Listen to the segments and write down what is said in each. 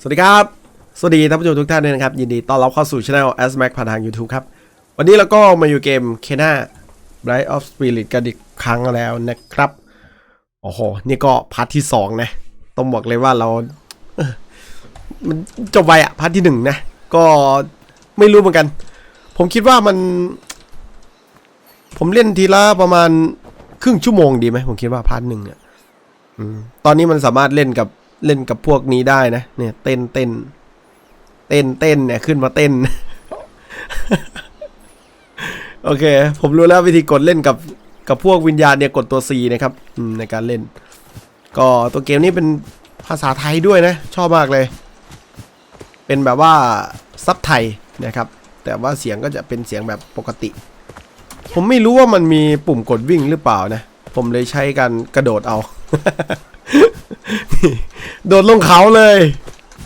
สวัสดีครับ สวัสดีท่านผู้ชมทุกท่านด้วยนะครับ ยินดีต้อนรับเข้าสู่ช anel s m a c ผ่านทาง YouTube ครับ วันนี้เราก็มาอยู่เกม Kena Bright of Spirit กันอีกครั้งแล้วนะครับ โอ้โห นี่ก็พาร์ทที่ 2 นะ ต้องบอกเลยว่าเรามันจบไปอะพาร์ทที่ 1 นะ ก็ไม่รู้เหมือนกัน ผมคิดว่ามัน ผมเล่นทีละประมาณครึ่งชั่วโมงดีไหมผมคิดว่าพาร์ทหนึ่งเนี่ยตอนนี้มันสามารถเล่นกับ เล่นกับพวกนี้ได้นะ เนี่ย เต้นเต้นเต้นเต้นเนี่ยขึ้นมาเต้น โอเค ผมรู้แล้ววิธีกดเล่นกับกับพวกวิญญาณเนี่ยกดตัว C นะครับในการเล่น ก็ตัวเกมนี้เป็นภาษาไทยด้วยนะ ชอบมากเลย เป็นแบบว่าซับไทยนะครับ แต่ว่าเสียงก็จะเป็นเสียงแบบปกติ ผมไม่รู้ว่ามันมีปุ่มกดวิ่งหรือเปล่านะ ผมเลยใช้การกระโดดเอา นี่โดดลงเขาเลย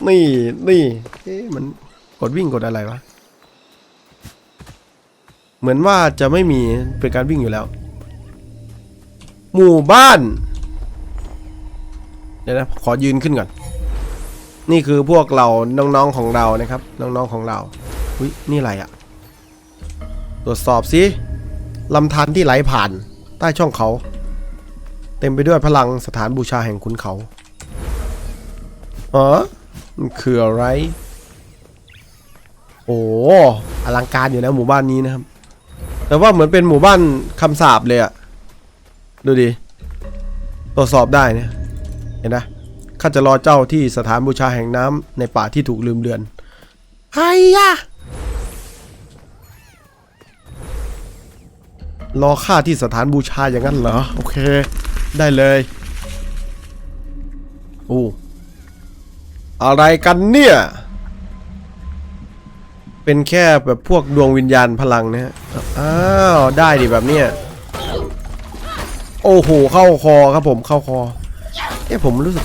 นี่นี่เอ๊ะมันกดวิ่งกดอะไรวะ เหมือนว่าจะไม่มีเป็นการวิ่งอยู่แล้ว หมู่บ้าน เดี๋ยวนะ ขอยืนขึ้นก่อน นี่คือพวกเราน้องๆของเรานะครับ น้องๆของเราอุ้ยนี่อะไรอะตรวจสอบสิลำธารที่ไหลผ่าน ใต้ช่องเขา เต็มไปด้วยพลังสถานบูชาแห่งขุนเขาอ๋อมันคืออะไร โอ้อลังการอยู่นะหมู่บ้านนี้นะครับ แต่ว่าเหมือนเป็นหมู่บ้านคำสาบเลยอะดูดิ ตรวจสอบได้เนี่ย เห็นนะข้าจะรอเจ้าที่สถานบูชาแห่งน้ำในป่าที่ถูกลืมเลือนไอ้ยะรอข้าที่สถานบูชาอย่างนั้นเหรอ โอเค ได้เลยโอ้อะไรกันเนี่ย เป็นแค่แบบพวกดวงวิญญาณพลังนะฮะ อ้าว ได้ดิแบบเนี้ย โอ้โห เข้าคอครับผมเข้าคอ เอ้ผมรู้สึก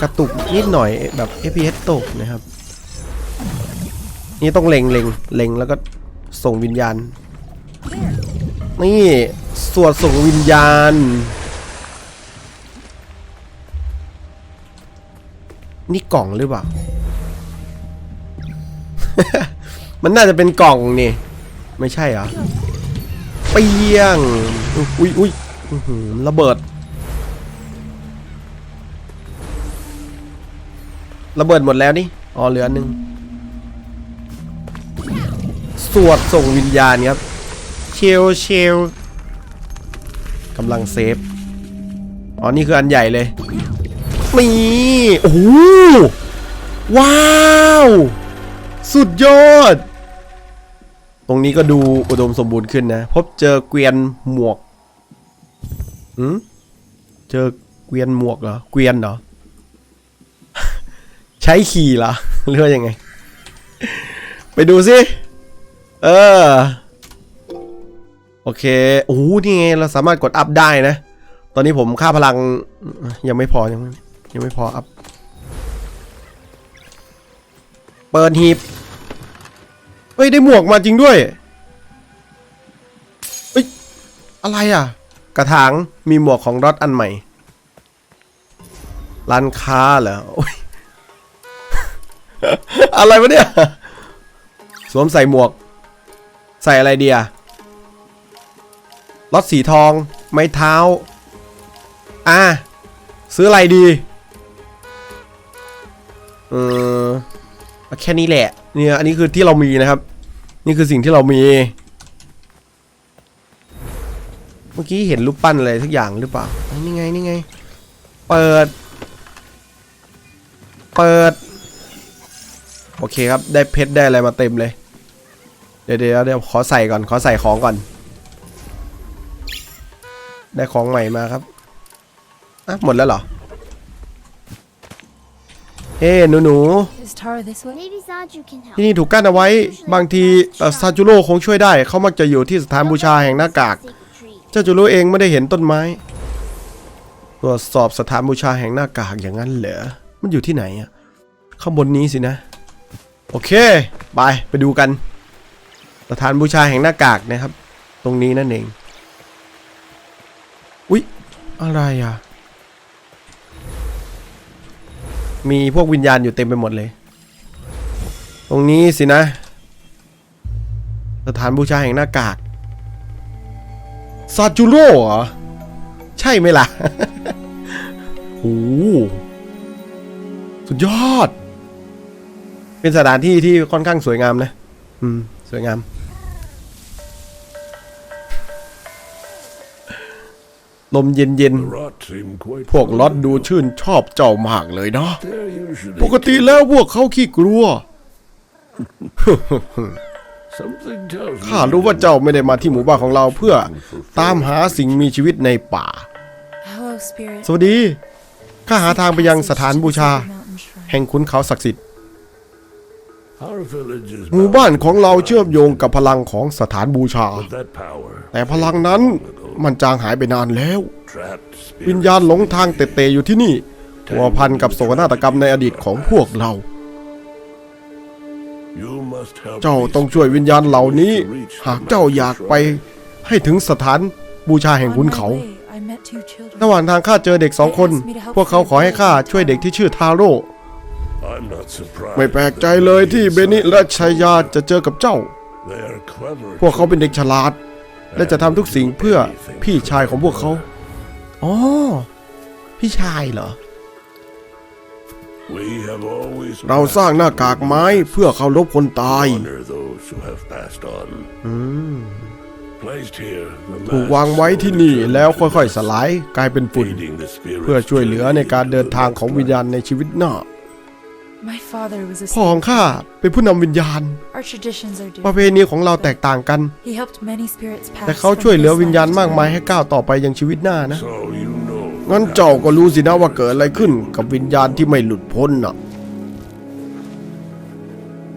กระตุกนิดหน่อยแบบ FPS ตกนะครับ นี่ต้องเล็งเล็งเล็งแล้วก็ส่งวิญญาณ นี่ สวดส่งวิญญาณ นี่กล่องหรือเปล่า มันน่าจะเป็นกล่องนี่ ไม่ใช่เหรอเปียง อุ้ยอุ้ยระเบิด ระเบิดหมดแล้วนี่ อ๋อเหลือหนึ่ง สวดส่งวิญญาณครับเชลเชลกำลังเซฟ อ๋อ นี่คืออันใหญ่เลย มีโอ้โหว้าว สุดยอด ตรงนี้ก็ดูอุดมสมบูรณ์ขึ้นนะ พบเจอเกวียนหมวกอืมเจอเกวียนหมวกเหรอ เกวียนเหรอ ใช้ขี่เหรอหรือว่ายังไง ไปดูสิ เออ โอเค โอ้โหนี่ไง เราสามารถกดอัพได้นะ ตอนนี้ผมค่าพลังยังไม่พอยังไม่ ยังไม่พออัพเปิดหีบเฮ้ยได้หมวกมาจริงด้วยเฮ้ยอะไรอะ กระถางมีหมวกของรถอันใหม่ ร้านค้าเหรอโอ้ยอะไรวะเนี่ย สวมใส่หมวก ใส่อะไรเดียรถสีทอง ไม้เท้า อะซื้ออะไรดี เออแค่นี้แหละ เนี่ยอันนี้คือที่เรามีนะครับ นี่คือสิ่งที่เรามี เมื่อกี้เห็นรูปปั้นอะไรสักอย่างหรือเปล่า นี่ไงนี่ไง เปิด เปิด โอเคครับ ได้เพชรได้อะไรมาเต็มเลย เดี๋ยวเดี๋ยวเดี๋ยวขอใส่ก่อน ขอใส่ของก่อน ได้ของใหม่มาครับอะหมดแล้วเหรอ เฮ้หนูหนู Is Tara this way? Maybe Zaju can ๆ help. ที่นี่ถูกกั้นเอาไว้บางทีเอ่อซาจูโร่คงช่วยได้ เขามักจะอยู่ที่สถานบูชาแห่งหน้ากาก Sacred tree. เจ้าจูโร่เองไม่ได้เห็นต้นไม้ตรวจสอบสถานบูชาแห่งหน้ากากอย่างนั้นเหรอมันอยู่ที่ไหนอะข้างบนนี้สินะ โอเคไปไปดูกัน สถานบูชาแห่งหน้ากากนะครับ ตรงนี้นั่นเองอุ๊ยอะไรอะ มีพวกวิญญาณอยู่เต็มไปหมดเลย ตรงนี้สินะ สถานบูชาแห่งหน้ากากซาจูโร่เหรอ ใช่ไหมล่ะโอ้สุดยอด เป็นสถานที่ที่ค่อนข้างสวยงามนะ อืม สวยงาม ลมเย็น The rot seem quite ๆพวกล็อตดูชื่นชอบเจ้ามากเลยเนาะ They're usually ปกติแล้วพวกเขาขี้กลัว something tells me ข้ารู้ว่าเจ้าไม่ได้มาที่หมู่บ้านของเราเพื่อตามหาสิ่งมีชีวิตในป่า Hello, spirit. สวัสดี ข้าหาทางไปยังสถานบูชา Sacred mountain shrine. แห่งขุนเขาศักดิ์สิทธิ์ our village is หมู่บ้านของเราเชื่อมโยงกับพลังของสถานบูชา with that power แต่พลังนั้นมันจางหายไปนานแล้ว trapped วิญ spirit ญาณหลงทางเตะๆอยู่ที่นี่หัวพันกับโศกนาฏกรรมในอดีตของพวกเรา you must help เจ้า these ต้องช่วยวิญญาณเหล่านี้ หากเจ้าอยากไปให้ถึงสถานบูชาแห่ง On ขุน my เขา way, I met two children. ระหว่างทางข้าเจอเด็กสองคน พวกเขาขอให้ข้าช่วยเด็กที่ชื่อทาโร่ I'm not surprised ไม่แปลกใจเลยที่เบนิและชายาจะเจอกับเจ้า they are clever พวกเขาเป็นเด็กฉลาด และจะทำทุกสิ่งเพื่อพี่ชายของพวกเขา อ๋อ พี่ชายเหรอ we have always เราสร้างหน้ากากไม้เพื่อเคารพคนตาย honor those who have passed on placed here the ถูกวางไว้ที่นี่แล้วค่อยๆ สลายกลายเป็นฝุ่น feeding the spirit เพื่อช่วยเหลือในการเดินทางของวิญญาณในชีวิตหน้า พ่อของ saint. ข้าเป็นผู้นำวิญญาณ Our traditions are ประ different. เพณีของเราแตกต่างกัน He helped many spirits pass แต่เขา from ช่วยเหลือ this วิญญาณ life to มากมาย the ให้ next. ก้าวต่อไปยังชีวิตหน้านะ so you know งั้นเจ้าก็รู้สินะว่าเกิดอะไรขึ้นกับวิญญาณที่ไม่หลุดพ้นน่ะ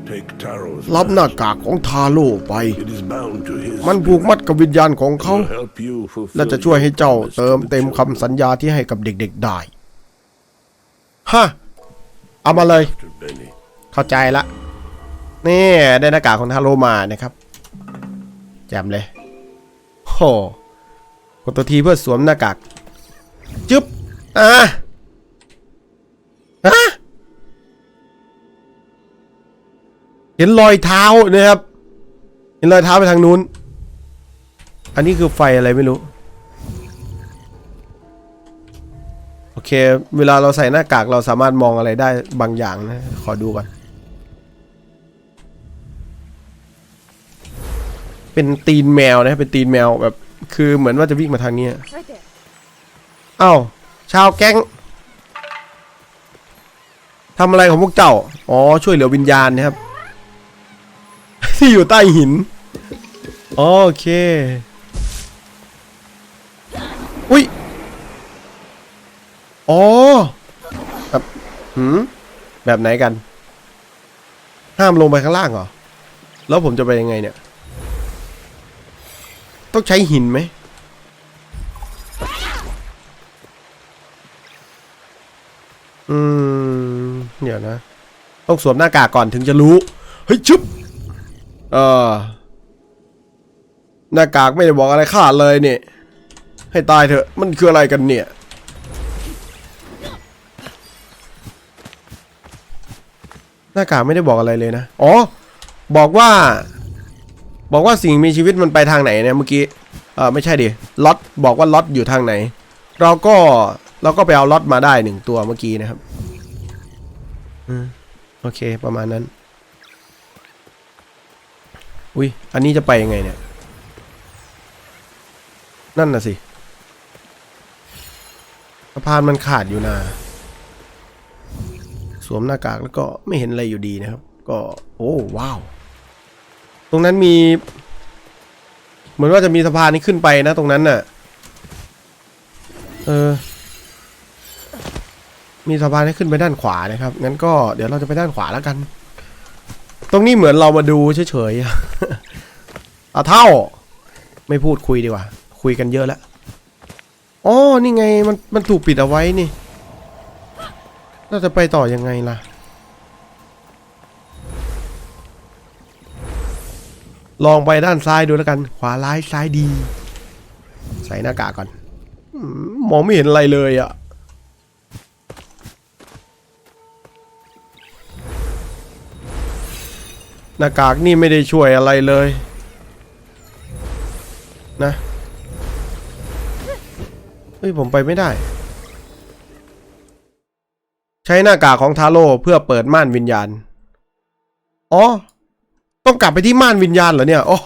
take Taro's รับหน้ากากของทาโร่ไป it is bound to his มันผูกมัดกับวิญญาณของเขา will help you fulfill และจะช่วยให้เจ้า your promise เติม to the เต็ม children. คำสัญญาที่ให้กับเด็กๆได้ ฮะ เอามาเลย Mr. Benny. เข้าใจละ นี่ได้หน้ากากของทาโร่มานะครับแจมเลยโหกดตัวทีเพื่อสวมหน้ากาก จึ๊บ อะฮะเห็นรอยเท้านะครับ เห็นรอยเท้าไปทางนู้น อันนี้คือไฟอะไรไม่รู้ อเค เวลาเราใส่หน้ากากเราสามารถมองอะไรได้บางอย่างนะ ขอดูก่อน เป็นตีนแมวนะ เป็นตีนแมวแบบ คือเหมือนว่าจะวิ่งมาทางนี้เอ้า ชาวแก๊งทำอะไรของพวกเจ้า อ๋อ ช่วยเหลือวิญญาณนะครับ ที่อยู่ใต้หิน โอเค อุ้ย อ๋อแบบหืมแบบไหนกัน ห้ามลงไปข้างล่างเหรอ แล้วผมจะไปยังไงเนี่ย ต้องใช้หินไหม อืม เดี๋ยวนะ ต้องสวมหน้ากากก่อนถึงจะรู้ เฮ้ย ชึบ เออ หน้ากากไม่ได้บอกอะไรข้าเลยเนี่ย ให้ตายเถอะ มันคืออะไรกันเนี่ย หน้ากากไม่ได้บอกอะไรเลยนะ อ๋อ บอกว่า บอกว่าสิ่งมีชีวิตมันไปทางไหนเนี่ยเมื่อกี้ เออไม่ใช่ดิ ล็อตบอกว่าล็อตอยู่ทางไหน เราก็เราก็ไปเอาล็อตมาได้หนึ่งตัวเมื่อกี้นะครับ อืม โอเค ประมาณนั้น อุ้ย อันนี้จะไปยังไงเนี่ย นั่นน่ะสิสะพานมันขาดอยู่นะ วมหน้ากากแล้วก็ไม่เห็นอะไรอยู่ดีนะครับ ก็โอ้ว้าว ตรงนั้นมี เหมือนว่าจะมีสะพานนี้ขึ้นไปนะ ตรงนั้นน่ะ เออ มีสะพานให้ขึ้นไปด้านขวานะครับ งั้นก็เดี๋ยวเราจะไปด้านขวาแล้วกัน ตรงนี้เหมือนเรามาดูเฉยๆอะเท่า ไม่พูดคุยดีกว่า คุยกันเยอะแล้วอ๋อนี่ไงมันมันถูกปิดเอาไว้นี่ เราจะไปต่อยังไงล่ะ ลองไปด้านซ้ายดูแล้วกัน ขวาร้ายซ้ายดี ใส่หน้ากากก่อนมองไม่เห็นอะไรเลยอะ่ะหน้ากากนี่ไม่ได้ช่วยอะไรเลย นะ เฮ้ย ผมไปไม่ได้ ช้หน้ากากของทาโร่เพื่อเปิดม่านวิญญาณ อ๋อ ต้องกลับไปที่ม่านวิญญาณเหรอเนี่ยอ๋อ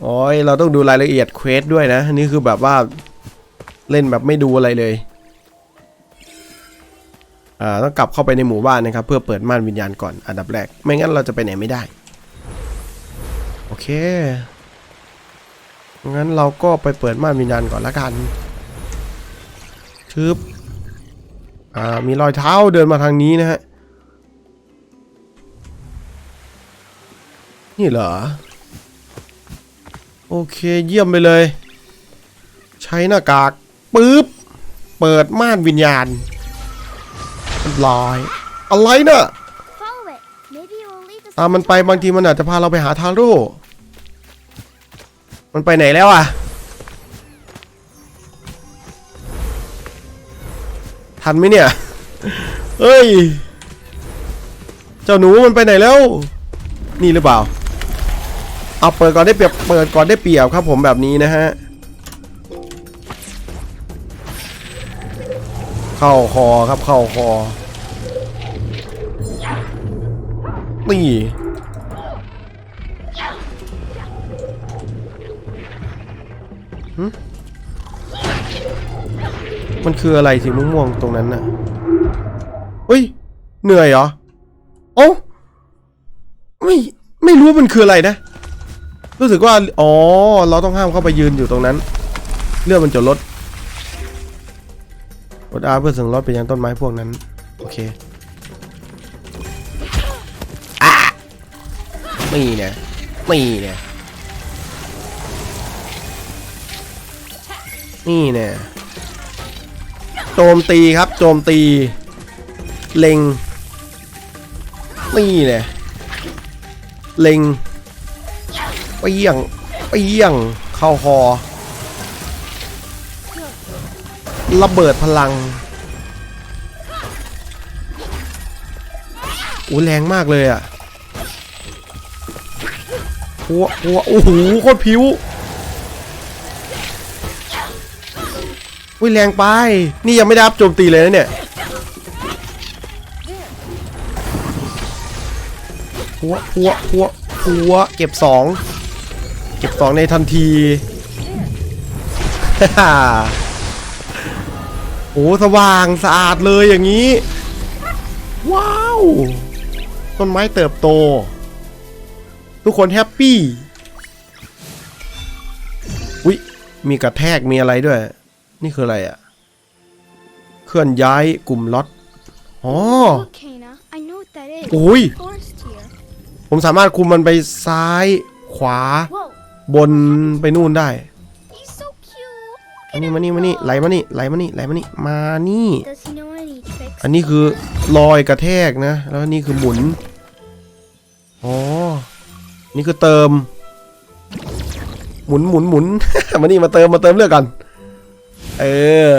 โอ้ยเราต้องดูรายละเอียดเควสด้วยนะ นี่คือแบบว่าเล่นแบบไม่ดูอะไรเลย อ่า ต้องกลับเข้าไปในหมู่บ้านนะครับ เพื่อเปิดม่านวิญญาณก่อนอันดับแรก ไม่งั้นเราจะไปไหนไม่ได้ โอเค งั้นเราก็ไปเปิดม่านวิญญาณก่อนละกันชึบ อ่ามีรอยเท้าเดินมาทางนี้นะฮะ นี่เหรอ โอเคเยี่ยมไปเลย ใช้หน้ากากปึ๊บ เปิดม่านวิญญาณเรียบร้อย อะไรเนะ่ะตามมันไปบางทีมันอาจจะพาเราไปหาทาโร่ มันไปไหนแล้วอะ ทันไหมเนี่ย เฮ้ย เจ้าหนูมันไปไหนแล้ว นี่หรือเปล่า เอาเปิดก่อนได้เปรียบ เปิดก่อนได้เปรียบครับผมแบบนี้นะฮะ เข้าคอครับเข้าคอ นี่หึ มันคืออะไรสีม่วงๆตรงนั้นน่ะเฮ้ย เหนื่อยเหรอโอ้ไม่ไม่รู้มันคืออะไรนะ รู้สึกว่า อ๋อ เราต้องห้ามเข้าไปยืนอยู่ตรงนั้นเลือดมันจะลดกดอาเพื่อส่งรถไปยังต้นไม้พวกนั้น โอเคนี่เนี่ยนี่เนี่ยนี่เนี่ย โจมตีครับ โจมตี เล็ง นี่เนี่ยเล็งเปี้ยงเปี้ยง เข้าคอ ระเบิดพลังอู้แรงมากเลยอะหัวหัวโอ้โหโคตรผิว อุ้ยแรงไป นี่ยังไม่ได้อัพโจมตีเลยนะเนี่ยหัวหัวหัวหัวเก็บสองเก็บสองในทันทีฮ่าโอ้สว่างสะอาดเลยอย่างนี้ ว้าว ต้นไม้เติบโต ทุกคนแฮปปี้วิมีกระแทกมีอะไรด้วย นี่คืออะไรอะ่ะเคลื่อนย้ายกลุ่มล็อตอ๋อ Look, Kana. I know what that is. โอ้ย Forest here. ผมสามารถคุมมันไปซ้ายขวา Whoa. บนไปนู่นได้ He's so cute. อันนี้มานี่มานี่ไหลมานี่ไหลมานี่ไหลมานี่มานี่ Does he know any tricks? อันนี้คือรอยกระแทกนะ แล้วนี่คือหมุนอ๋อนี่คือเติม หมุนหมุนหมุน มานี่มาเติมมาเติมเลือดกัน เออ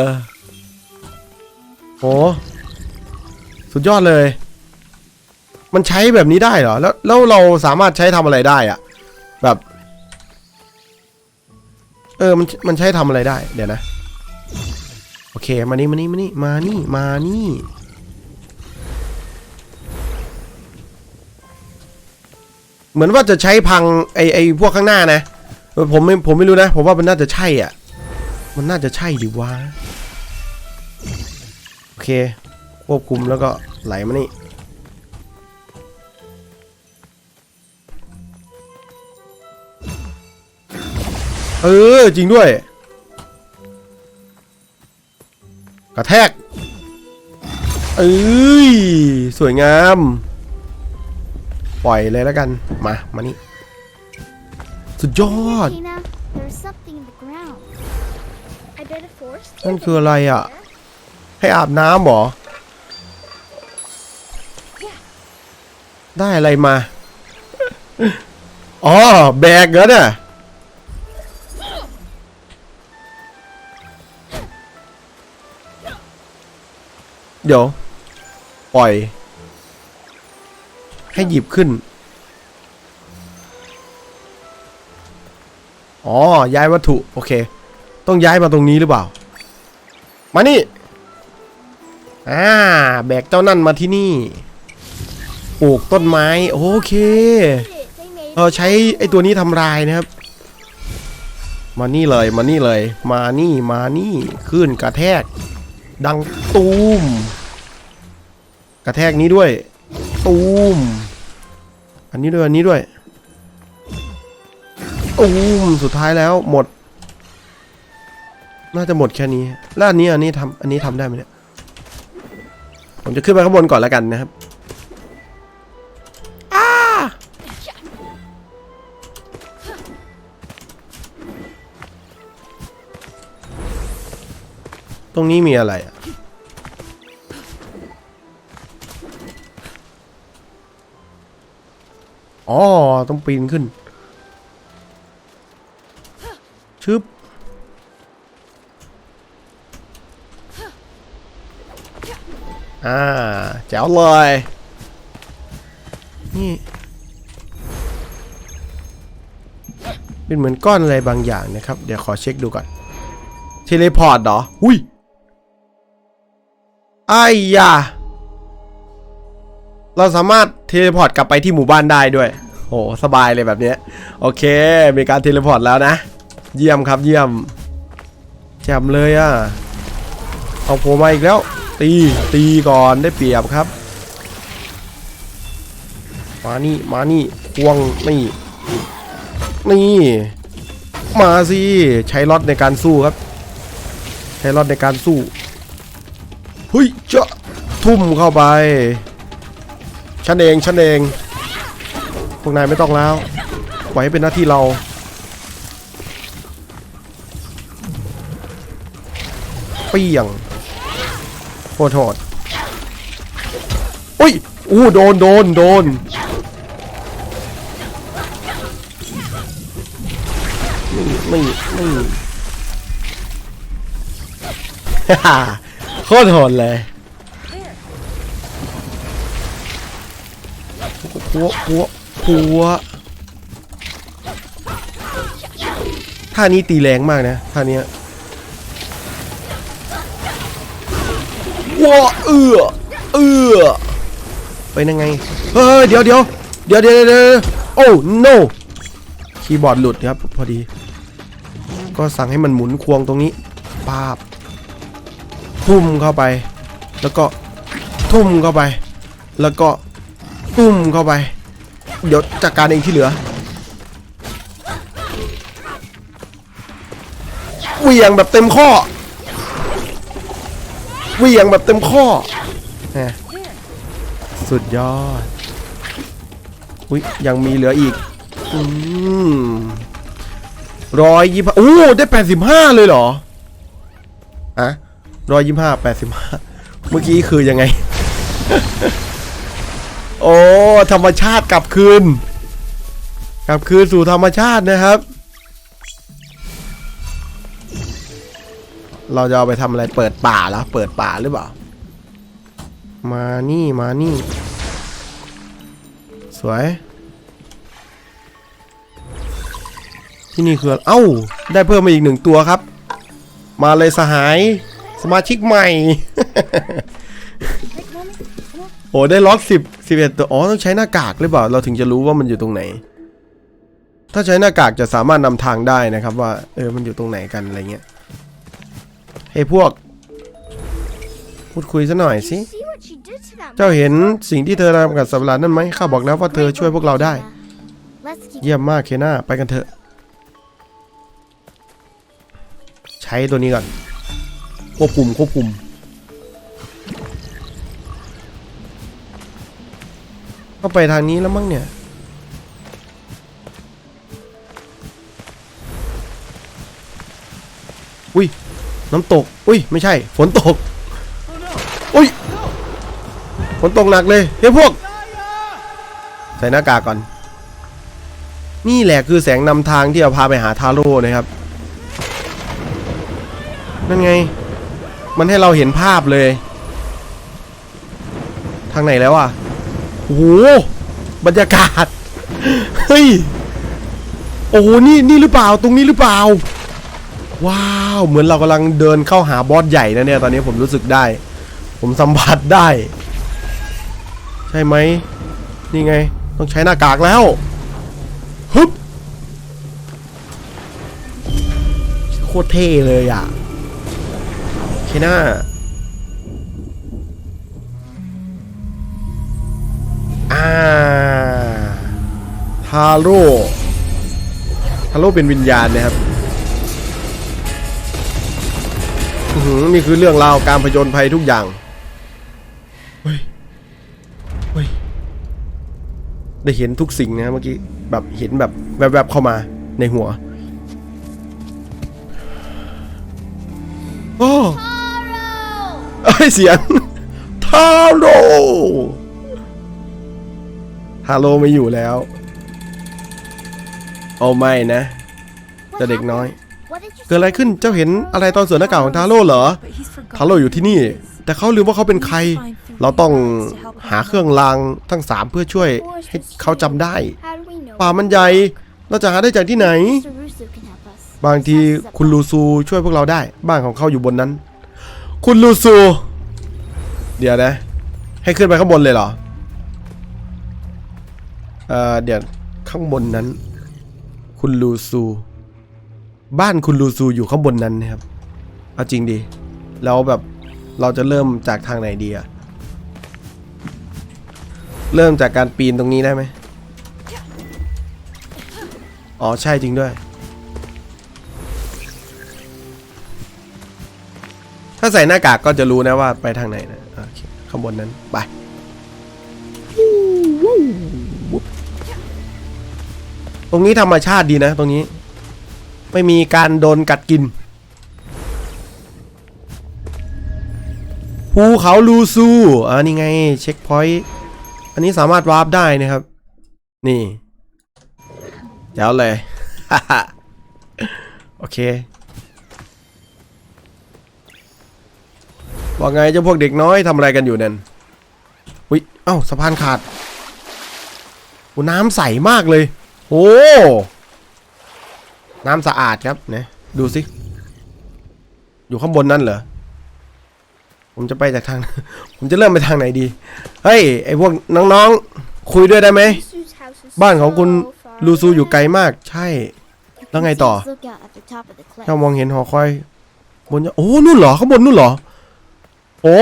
โหสุดยอดเลย มันใช้แบบนี้ได้เหรอ แล้วแล้วเราสามารถใช้ทำอะไรได้อะแบบ เออมันมันใช้ทำอะไรได้ เดี๋ยวนะ โอเค มานี่มานี่มานี่มานี่มานี่เหมือนว่าจะใช้พังไอไอพวกข้างหน้านะผมไม่ผมไม่รู้นะ ผมว่ามันน่าจะใช่อะ มันน่าจะใช่ดิวะโอเค ควบคุมแล้วก็ไหลมานี่เออ จริงด้วย กระแทก เอ้ย สวยงาม ปล่อยเลยแล้วกัน มา มานี่ สุดยอด นั่นคืออะไรอะ ให้อาบน้ำหรอ ได้อะไรมา อ๋อ แบกเหรอเนี่ยเดี๋ยว ปล่อย ให้หยิบขึ้น อ๋อ ย้ายวัตถุ โอเค ต้องย้ายมาตรงนี้หรือเปล่า มานี่ อ่า แบกเจ้านั่นมาที่นี่ ปลูกต้นไม้ โอเค They made เราใช้ไอ้ตัวนี้ทำลายนะครับ มานี่เลย มานี่เลย มานี่ มานี่ ขึ้นกระแทก ดังตูม กระแทกนี้ด้วย ตูม อันนี้ด้วย อันนี้ด้วยตูม สุดท้ายแล้วหมด น่าจะหมดแค่นี้แล้วอันนี้อันนี้ทำอันนี้ทำได้ไหมเนี่ย ผมจะขึ้นไปข้างบนก่อนแล้วกันนะครับตรงนี้มีอะไรอะ อ๋อ ต้องปีนขึ้น ชึบ อ่าแจ๋วเลยนี่เป็นเหมือนก้อนอะไรบางอย่างนะครับ เดี๋ยวขอเช็คดูก่อน เทเลพอร์ตเหรอ อุ้ยไอ้ยาเราสามารถเทเลพอร์ตกลับไปที่หมู่บ้านได้ด้วย โห สบายเลยแบบนี้ โอเค มีการเทเลพอร์ตแล้วนะ เยี่ยมครับเยี่ยมแจ่มเลยอะ่ะ เอาโผล่มาอีกแล้ว ตีตีก่อนได้เปรียบครับ มานี่มานี่ควงนี่นี่มาสิใช้ล็อตในการสู้ครับ ใช้ล็อตในการสู้เฮ้ยเจาะทุ่มเข้าไปฉันเองฉันเองพวกนายไม่ต้องแล้วปล่อยให้เป็นหน้าที่เราเปี้ยง โคตรโหดอุ้ยอู้โดนโดนโดนนี่นี่นี่ฮ่าโคตรโหดเลยปัวปัวปัวท่านี้ตีแรงมากนะท่าเนี้ ว้าเอือเอือไปยังไงเฮ้ยเดี๋ยวเดี๋ยวเดี๋ยวเดี๋ยวเดี๋ยวโอ้ no คีย์บอร์ดหลุดครับพอดี ก็สั่งให้มันหมุนควงตรงนี้ปาบทุ่มเข้าไป แล้วก็ทุ่มเข้าไป แล้วก็ทุ่มเข้าไป เดี๋ยวจัดการเองที่เหลือเหวี่ยงแบบเต็มข้อ เหวี่ยงแบบเต็มข้อแหมสุดยอด อุ้ยยังมีเหลืออีก อืมร้อยยี่สิบโอ้ได้แปดสิบห้าเลยเหรออะร้อยยี่ห้าแปดสิบห้าเมื่อกี้คือยังไง โอ้ ธรรมชาติกลับคืน กลับคืนสู่ธรรมชาตินะครับ เราจะเอาไปทำอะไรเปิดป่าแล้วเปิดป่าหรือเปล่า มานี่มานี่ สวย ที่นี่คือเอ้า ได้เพิ่มมาอีกหนึ่งตัวครับ มาเลยสหายสมาชิกใหม่ โอ้ได้ล็อกสิบสิบเอ็ดตัว อ๋อ ต้องใช้หน้ากากหรือเปล่า เราถึงจะรู้ว่ามันอยู่ตรงไหน ถ้าใช้หน้ากากจะสามารถนำทางได้นะครับว่า เออ มันอยู่ตรงไหนกันอะไรเงี้ย เฮ้ยพวก พูดคุยซะหน่อยสิ See what she did to that เจ้าเห็นสิ่งที่เธอทำกับสัตว์ประหลาดนั่นไหมข้าบอกแล้วว่าเธอช่วยพวกเราได้ Let's keep เยี่ยมมากเคน่าไปกันเถอะ ใช้ตัวนี้ก่อน ควบคุมควบคุมก็ไปทางนี้แล้วมั้งเนี่ยอุ้ย น้ำตก อุ้ย ไม่ใช่ ฝนตก อุ้ย ฝนตกหนักเลย เฮ้ยพวก ใส่หน้ากากก่อน นี่แหละคือแสงนำทางที่เราพาไปหาทาโร่นะครับ นั่นไง มันให้เราเห็นภาพเลย ทางไหนแล้วอะโอ้โห บรรยากาศ เฮ้ย โอ้โห นี่ นี่หรือเปล่า ตรงนี้หรือเปล่า ว้าว เหมือนเรากำลังเดินเข้าหาบอสใหญ่นะเนี่ย ตอนนี้ผมรู้สึกได้ ผมสัมผัสได้ ใช่ไหม นี่ไง ต้องใช้หน้ากากแล้วฮึบโคตรเท่เลยอะเคน้าอ่าทาโร่ทาโร่เป็นวิญญาณนะครับ นี่คือเรื่องราวการผจญภัยทุกอย่าง เฮ้ย เฮ้ย ได้เห็นทุกสิ่งนะเมื่อกี้ แบบเห็นแบบแวบๆเข้ามาในหัว โอ้เอ้ยเสียง ทาโร่ทาโร่ไม่อยู่แล้ว เอาไม่นะ What เจะเด็กน้อย เกิดอะไรขึ้นเจ้าเห็นอะไรตอนสวมหน้ากากของทาโร่เหรอทาโร่อยู่ที่นี่ แต่เขาลืมว่าเขาเป็นใคร เราต้องหาเครื่องรางทั้งสามเพื่อช่วยให้เขาจำได้ ป่ามันใหญ่เราจะหาได้จากที่ไหน บางทีคุณลูซูช่วยพวกเราได้ บ้านของเขาอยู่บนนั้น คุณลูซู เดี๋ยวนะ ให้ขึ้นไปข้างบนเลยเหรอเอ่อเดี๋ยวข้างบนนั้น คุณลูซู บ้านคุณลูซูอยู่ข้างบนนั้นนะครับ เอาจริงดิแล้วแบบเราจะเริ่มจากทางไหนดีอะเริ่มจากการปีนตรงนี้ได้ไหมอ๋อใช่จริงด้วย ถ้าใส่หน้ากากก็จะรู้นะว่าไปทางไหนนะโอเคข้างบนนั้นไปตรงนี้ธรรมชาติดีนะตรงนี้ ไม่มีการโดนกัดกินภูเขาลูซูอ่านี่ไงเช็คพอยต์อันนี้สามารถวาร์ปได้นะครับ นี่เดี๋ยวเลย โอเคว่าไงเจ้าพวกเด็กน้อยทำอะไรกันอยู่นั่นอุ๊ยเอ้าสะพานขาดโอ้น้ำใสมากเลย โอ้ น้ำสะอาดครับเนะดูสิ อยู่ข้างบนนั่นเหรอ ผมจะไปจากทาง ผมจะเริ่มไปทางไหนดี เฮ้ย ไอพวกน้องๆ คุยด้วยได้ไหม บ้านของคุณลูซูอยู่ไกลมาก ใช่ แล้วไงต่อ see his lookout at the top of the cliff. เจ้ามองเห็นหอคอย บนโอ้ นู่นเหรอ ข้างบนนู่นเหรอ โอ้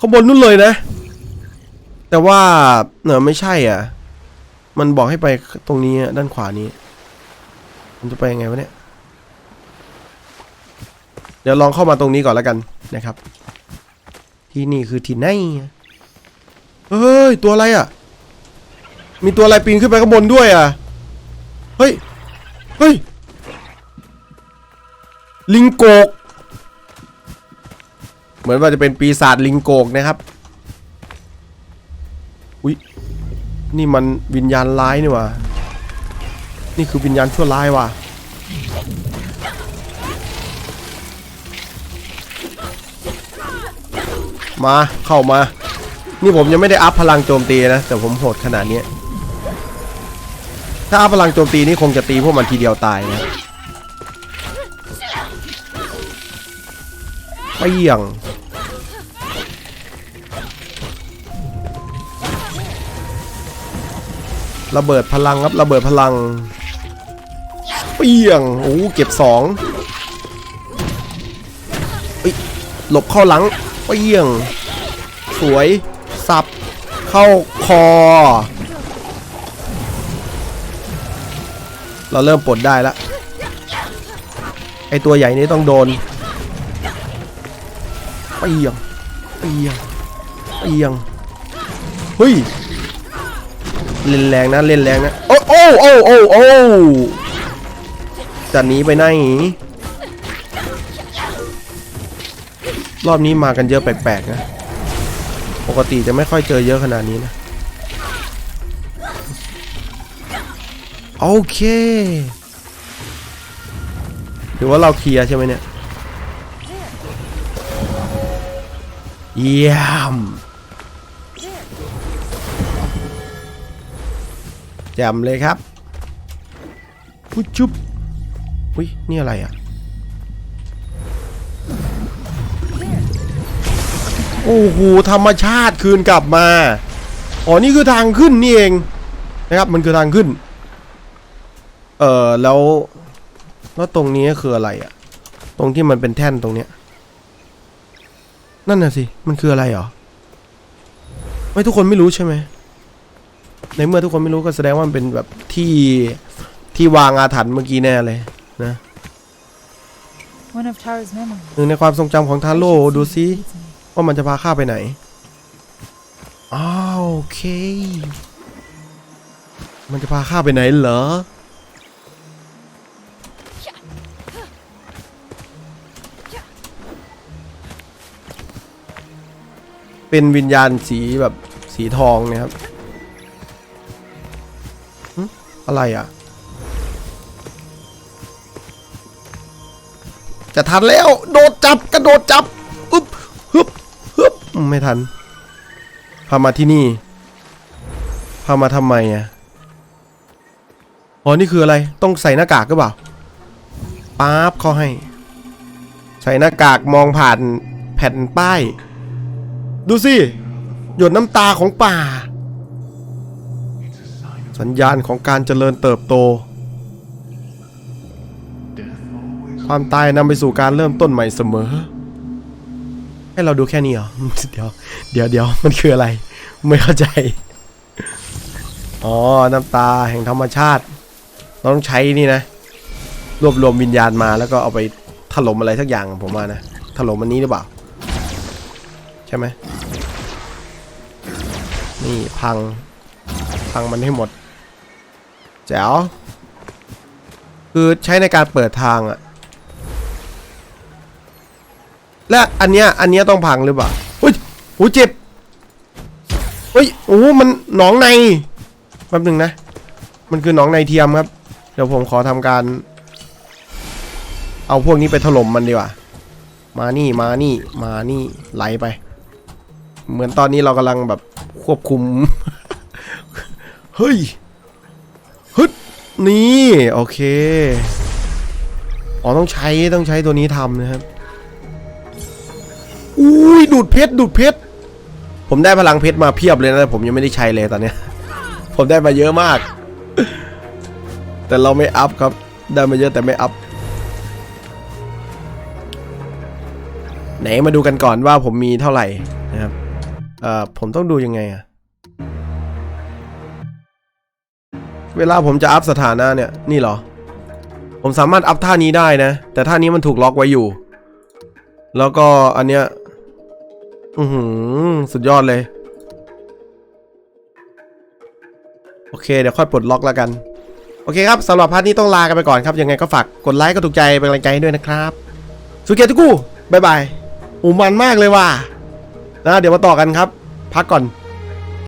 ข้างบนนู่นเลยนะ แต่ว่าเนอไม่ใช่อะ มันบอกให้ไปตรงนี้ด้านขวานี้ มันจะไปยังไงวะเนี่ย เดี๋ยวลองเข้ามาตรงนี้ก่อนแล้วกันนะครับ ที่นี่คือที่ไหนเฮ้ย ตัวอะไรอะ มีตัวอะไรปีนขึ้นไปข้างบนด้วยอะ เฮ้ย เฮ้ย ลิงโกก เหมือนว่าจะเป็นปีศาจลิงโกกนะครับ อุ๊ยนี่มันวิญญาณร้ายนี่หว่า นี่คือวิญญาณชั่วร้ายว่ะมาเข้ามา นี่ผมยังไม่ได้อัพพลังโจมตีนะ แต่ผมโหดขนาดนี้ ถ้าอัพพลังโจมตีนี่คงจะตีพวกมันทีเดียวตายนะเปรี้ยงระเบิดพลังครับระเบิดพลัง เปรี้ยงโอ้โหเก็บสองเอ้ยหลบเข้าหลังเปรี้ยง สวยสับ เข้าคอ เราเริ่มปลดได้แล้วไอตัวใหญ่นี้ต้องโดนเปียงเปียงเปียงเฮ้ยเล่นแรงนะเล่นแรงนะโอ้โอ้โอ้โอ้ จะหนีไปไหนรอบนี้มากันเยอะแปลกๆนะ ปกติจะไม่ค่อยเจอเยอะขนาดนี้นะ โอเคถือว่าเราเคลียร์ใช่ไหมเนี่ย เยี่ยมจ่มเลยครับอุ๊ยจุ๊บ อุ้ยนี่อะไรอะ โอ้โหธรรมชาติคืนกลับมา อ๋อ นี่คือทางขึ้นนี่เอง นะครับ มันคือทางขึ้น เออแล้ว แล้วตรงนี้คืออะไรอะ ตรงที่มันเป็นแท่นตรงเนี้ย นั่นน่ะสิ มันคืออะไรเหรอ ไม่ทุกคนไม่รู้ใช่ไหมในเมื่อทุกคนไม่รู้ก็แสดงว่ามันเป็นแบบที่ที่วางอาถรรพ์เมื่อกี้แน่เลย นะ One of Tara's memories. หนึ่งในความทรงจำของทาโร่ดูซิ Leads me. ว่ามันจะพาข้าไปไหน อ้าวโอเค มันจะพาข้าไปไหนเหรอ เป็นวิญญาณสีแบบสีทองเนะครับหึอะไรอะ จะทันแล้ว โดดจับกระโดดจับอึ๊บฮึบฮึบไม่ทันพามาที่นี่พามาทำไมอะอ๋อนี่คืออะไรต้องใส่หน้ากากก็เปล่าป๊าบเขาให้ ใส่หน้ากากมองผ่านแผ่นป้าย ดูสิ หยดน้ำตาของป่า สัญญาณของการเจริญเติบโต ความตายนำไปสู่การเริ่มต้นใหม่เสมอ ให้เราดูแค่นี้เหรอ เดี๋ยว เดี๋ยวเดี๋ยวมันคืออะไร ไม่เข้าใจ อ๋อ น้ำตาแห่งธรรมชาติ เราต้องใช้นี่นะ รวบรวมวิญญาณมาแล้วก็เอาไปถล่มอะไรสักอย่างผมว่านะ ถล่มอันนี้หรือเปล่า ใช่ไหม นี่พัง พังมันให้หมด แจ๋วคือใช้ในการเปิดทางอะ และอันเนี้ยอันเนี้ยต้องพังหรือเปล่าอุ้ยโอ้เจ็บเฮ้ยโอ้มันหนองในแป๊บหนึ่งนะ มันคือหนองในเทียมครับ เดี๋ยวผมขอทำการ เอาพวกนี้ไปถล่มมันดีกว่า มานี่มานี่มานี่ไหลไป เหมือนตอนนี้เรากำลังแบบควบคุม เฮ้ยฮึดนี่ โอเค อ๋อต้องใช้ต้องใช้ตัวนี้ทำนะครับ อุ้ยดูดเพชรดูดเพชรผมได้พลังเพชรมาเพียบเลยนะแต่ผมยังไม่ได้ใช้เลยตอนเนี้ย ผมได้มาเยอะมาก แต่เราไม่อัพครับ ได้มาเยอะแต่ไม่อัพไหนมาดูกันก่อนว่าผมมีเท่าไหร่นะครับเอ่อผมต้องดูยังไงอะเวลาผมจะอัพสถานะเนี่ยนี่เหรอ ผมสามารถอัพท่านี้ได้นะ แต่ท่านี้มันถูกล็อกไว้อยู่ แล้วก็อันเนี้ย อือหือสุดยอดเลย โอเค เดี๋ยวค่อยปลดล็อกแล้วกัน โอเคครับสำหรับพาร์ทนี้ต้องลากันไปก่อนครับ ยังไงก็ฝากกดไลค์กดถูกใจเป็นกำลังใจให้ด้วยนะครับ สุเกียรติกูบายบายอูมันมากเลยว่ะนะเดี๋ยวมาต่อกันครับ พักก่อน